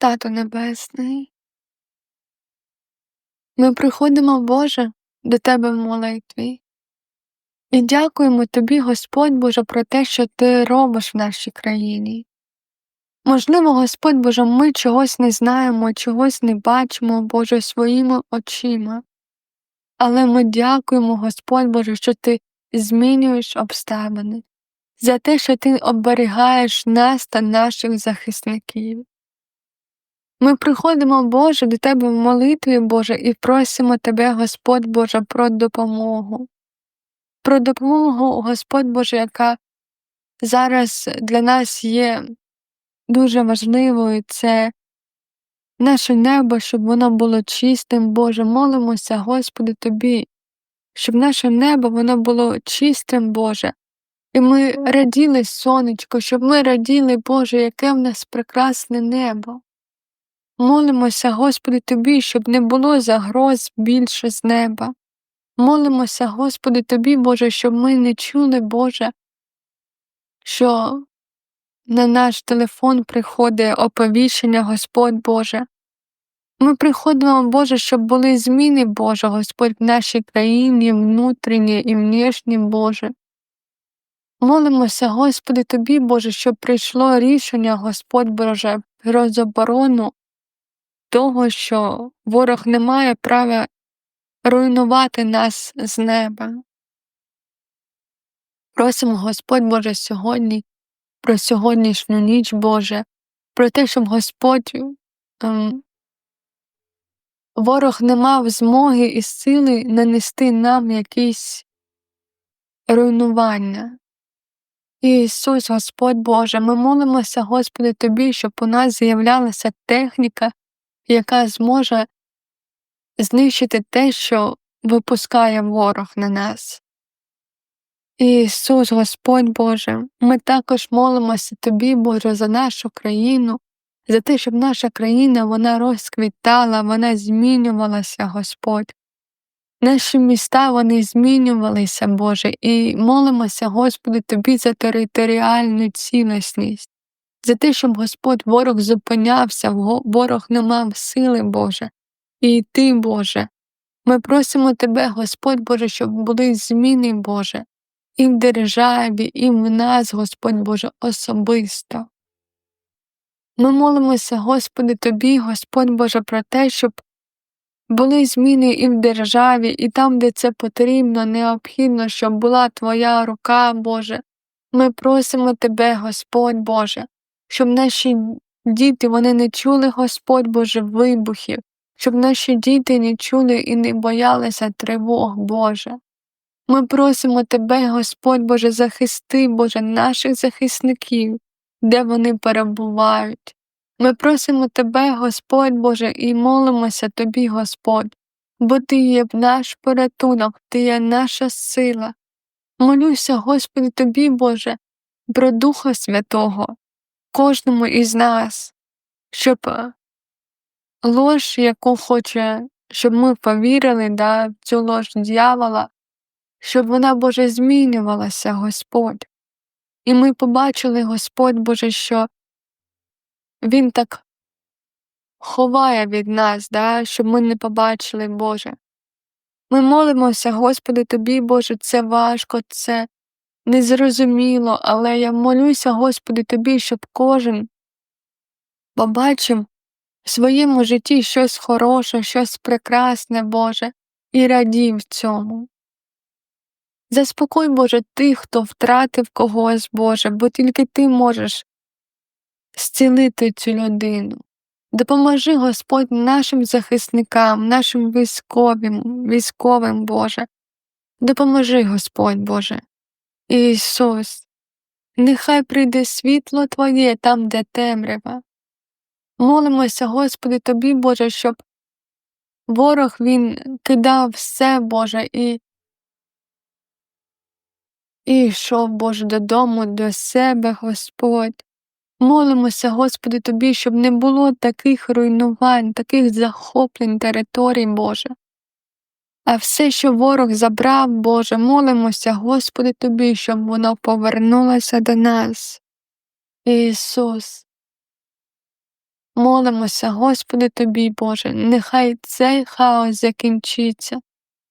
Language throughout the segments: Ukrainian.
Тато Небесний, ми приходимо, Боже, до Тебе в молитві і дякуємо Тобі, Господь Боже, про те, що Ти робиш в нашій країні. Можливо, Господь Боже, ми чогось не знаємо, чогось не бачимо, Боже, своїми очима. Але ми дякуємо, Господь Боже, що Ти змінюєш обставини, за те, що Ти оберігаєш нас та наших захисників. Ми приходимо, Боже, до Тебе в молитві, Боже, і просимо Тебе, Господь Боже, про допомогу. Про допомогу, Господь Боже, яка зараз для нас є дуже важливою, це наше небо, щоб воно було чистим, Боже, молимося, Господи, Тобі, щоб наше небо воно було чистим, Боже. І ми раділи, сонечко, щоб ми раділи, Боже, яке в нас прекрасне небо. Молимося, Господи, Тобі, щоб не було загроз більше з неба. Молимося, Господи, Тобі, Боже, щоб ми не чули, Боже, що на наш телефон приходить оповіщення, Господь Боже. Ми приходимо, Боже, щоб були зміни, Боже, Господь, в нашій країні, внутрішні і внішні, Боже. Молимося, Господи, Тобі, Боже, щоб прийшло рішення, Господь Боже, про заборону того, що ворог не має права руйнувати нас з неба. Просимо, Господь Боже, сьогодні, про сьогоднішню ніч, Боже, про те, щоб Господь ем, ворог не мав змоги і сили нанести нам якісь руйнування. Ісус, Господь Боже, ми молимося, Господи, Тобі, щоб у нас з'являлася техніка, яка зможе знищити те, що випускає ворог на нас. Ісус, Господь Боже, ми також молимося Тобі, Боже, за нашу країну, за те, щоб наша країна вона розквітала, вона змінювалася, Господь. Наші міста вони змінювалися, Боже, і молимося, Господи, Тобі за територіальну цілісність, за те, щоб Господь ворог зупинявся, ворог не мав сили, Боже, і Ти, Боже. Ми просимо Тебе, Господь Боже, щоб були зміни, Боже, і в державі, і в нас, Господь Боже, особисто. Ми молимося, Господи, Тобі, Господь Боже, про те, щоб були зміни і в державі, і там, де це потрібно, необхідно, щоб була Твоя рука, Боже. Ми просимо Тебе, Господь Боже, щоб наші діти вони не чули, Господь Боже, вибухів, щоб наші діти не чули і не боялися тривог, Боже. Ми просимо Тебе, Господь Боже, захисти, Боже, наших захисників, де вони перебувають. Ми просимо Тебе, Господь Боже, і молимося Тобі, Господь, бо Ти є наш порятунок, Ти є наша сила. Молюся, Господи, Тобі, Боже, про Духа Святого, кожному із нас, щоб лож, яку хоче, щоб ми повірили да, в цю лож дьявола, щоб вона, Боже, змінювалася, Господь. І ми побачили, Господь Боже, що Він так ховає від нас, да, щоб ми не побачили, Боже. Ми молимося, Господи, Тобі, Боже, це важко, це незрозуміло, але я молюся, Господи, Тобі, щоб кожен побачив в своєму житті щось хороше, щось прекрасне, Боже, і радів цьому. Заспокой, Боже, тих, хто втратив когось, Боже, бо тільки Ти можеш зцілити цю людину. Допоможи, Господь, нашим захисникам, нашим військовим, військовим, Боже. Допоможи, Господь Боже. Ісус, нехай прийде світло Твоє там, де темрява. Молимося, Господи, Тобі, Боже, щоб ворог він кидав все, Боже, і і йшов, Боже, додому до себе, Господь. Молимося, Господи, Тобі, щоб не було таких руйнувань, таких захоплень територій, Боже. А все, що ворог забрав, Боже, молимося, Господи, Тобі, щоб воно повернулося до нас. Ісус. Молимося, Господи Тобі, Боже, нехай цей хаос закінчиться,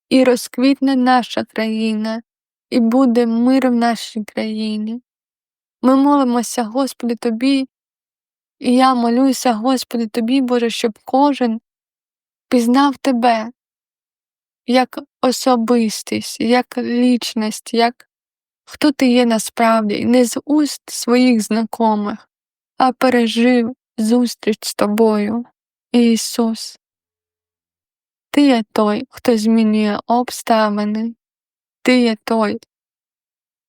і розквітне наша країна, і буде мир в нашій країні. Ми молимося, Господи, Тобі, і я молюся, Господи, Тобі, Боже, щоб кожен пізнав Тебе як особистість, як лічність, як хто ти є насправді, не з уст своїх знайомих, а пережив зустріч з тобою, Ісус. Ти є той, хто змінює обставини, ти є той,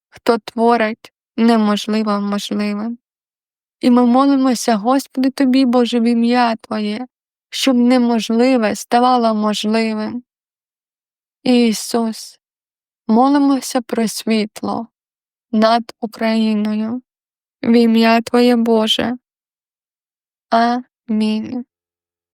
хто творить неможливе можливим. І ми молимося, Господи, Тобі, Боже, в ім'я Твоє, щоб неможливе ставало можливим. Ісус, молимося про світло над Україною, в ім'я Твоє Боже. Амінь.